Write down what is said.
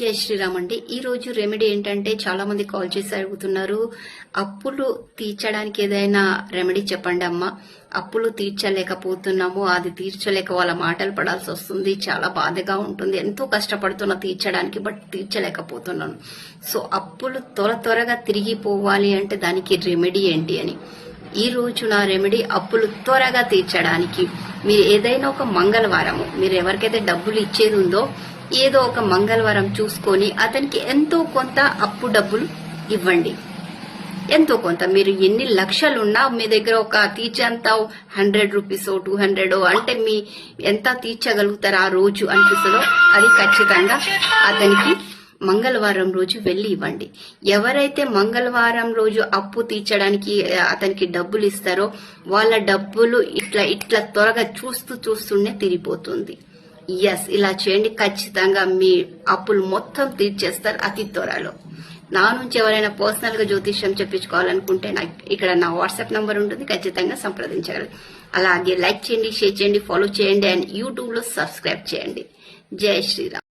జై శ్రీరామ్ అండి. ఈ రోజు రెమెడీ ఏంటంటే చాలామంది కాల్ చేసి అడుగుతున్నారు. అప్పులు తీర్చడానికి ఏదైనా రెమెడీ చెప్పండి అమ్మ. అప్పులు తీర్చలేకపోతున్నాము. అది తీర్చలేక వాళ్ళ మాటలు పడాల్సి వస్తుంది. చాలా బాధగా ఉంటుంది. ఎంతో కష్టపడుతున్నా తీర్చడానికి బట్ తీర్చలేకపోతున్నాను. సో అప్పులు త్వర త్వరగా తిరిగిపోవాలి అంటే దానికి రెమెడీ ఏంటి అని. ఈ రోజు నా రెమెడీ అప్పులు త్వరగా తీర్చడానికి. మీరు ఏదైనా ఒక మంగళవారము మీరు ఎవరికైతే డబ్బులు ఇచ్చేది ఉందో ఏదో ఒక మంగళవారం చూసుకొని అతనికి ఎంతో కొంత అప్పు డబ్బులు ఇవ్వండి. ఎంతో కొంత. మీరు ఎన్ని లక్షలున్నా మీ దగ్గర ఒక తీర్చేంత హండ్రెడ్ రూపీస్ టూ హండ్రెడ్ అంటే మీ ఎంత తీర్చగలుగుతారు ఆ రోజు అనిపిస్తుందో అది ఖచ్చితంగా అతనికి మంగళవారం రోజు వెళ్ళి ఇవ్వండి. ఎవరైతే మంగళవారం రోజు అప్పు తీర్చడానికి అతనికి డబ్బులు ఇస్తారో వాళ్ళ డబ్బులు ఇట్లా ఇట్లా త్వరగా చూస్తూ చూస్తూనే తిరిగిపోతుంది. ఎస్ ఇలా చేయండి. ఖచ్చితంగా మీ అప్పులు మొత్తం తీర్చేస్తారు అతి త్వరలో. నా నుంచి ఎవరైనా పర్సనల్గా జ్యోతిష్యం చెప్పించుకోవాలనుకుంటే నాకు ఇక్కడ నా వాట్సాప్ నంబర్ ఉంటుంది. ఖచ్చితంగా సంప్రదించగలరు అలాగే లైక్ చేయండి షేర్ చేయండి ఫాలో చేయండి అండ్ యూట్యూబ్లో సబ్స్క్రైబ్ చేయండి. జై శ్రీరామ్.